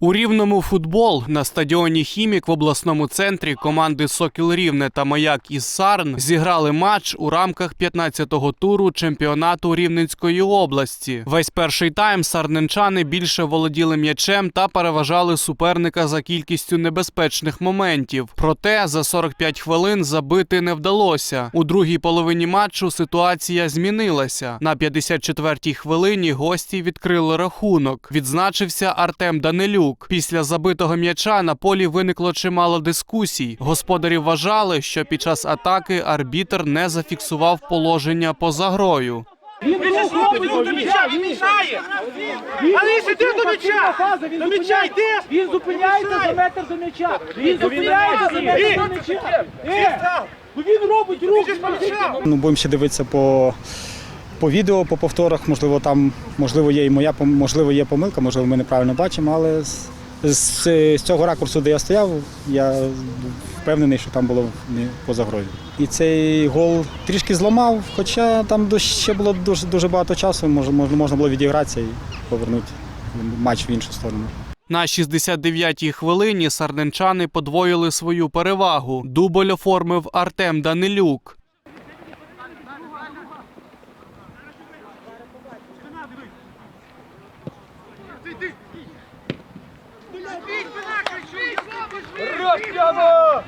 У рівному футбол на стадіоні Хімік в обласному центрі команди Сокіл Рівне та Маяк із Сарн зіграли матч у рамках 15-го туру чемпіонату Рівненської області. Весь перший тайм сарненчани більше володіли м'ячем та переважали суперника за кількістю небезпечних моментів. Проте за 45 хвилин забити не вдалося. У другій половині матчу ситуація змінилася. На 54-й хвилині гості відкрили рахунок. Відзначився Артем Данилюк. Після забитого м'яча на полі виникло чимало дискусій. Господарі вважали, що під час атаки арбітр не зафіксував положення поза грою. Він до м'яча, він мішає. Аліша, йди до м'яча. До м'яча йдеш. Він зупиняється за метр до м'яча. Він зупиняється за метр до м'яча. Він робить рух. Ну, будемо ще дивитися по, по відео, по повторах. Можливо, там можливо є і моя можливо, є помилка, можливо, ми неправильно бачимо, але з, з, з цього ракурсу, де я стояв, я впевнений, що там було не поза грою. І цей гол трішки зламав, хоча там ще було дуже, дуже багато часу, мож- можна, можна було відігратися і повернути матч в іншу сторону. На 69-й хвилині сарненчани подвоїли свою перевагу. Дубль оформив Артем Данилюк.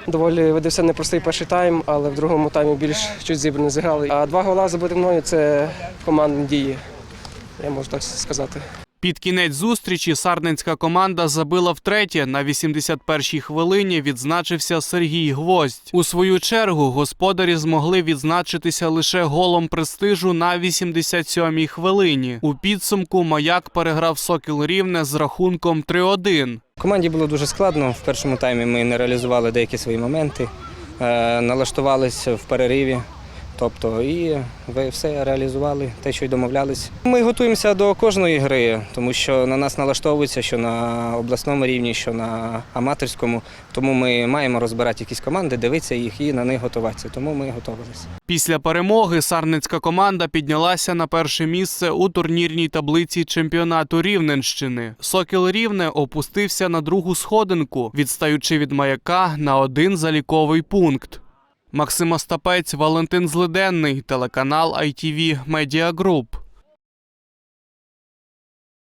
Доволі видався непростий перший тайм, але в другому таймі більш чуть зібрані зіграли. А два гола забити мною це командні дії. Я можу так сказати. Під кінець зустрічі сарненська команда забила втретє. На 81-й хвилині відзначився Сергій Гвоздь. У свою чергу господарі змогли відзначитися лише голом престижу на 87-й хвилині. У підсумку маяк переграв Сокіл Рівне з рахунком 3-1. Команді було дуже складно. В першому таймі ми не реалізували деякі свої моменти, е, налаштувалися в перериві. Тобто і ви все реалізували, те, що й домовлялись. Ми готуємося до кожної гри, тому що на нас налаштовується, що на обласному рівні, що на аматорському. Тому ми маємо розбирати якісь команди, дивитися їх і на них готуватися. Тому ми готувалися. Після перемоги сарненська команда піднялася на перше місце у турнірній таблиці чемпіонату Рівненщини. Сокіл Рівне опустився на другу сходинку, відстаючи від маяка на один заліковий пункт. Максим Остапець, Валентин Злиденний, телеканал ITV Media Group.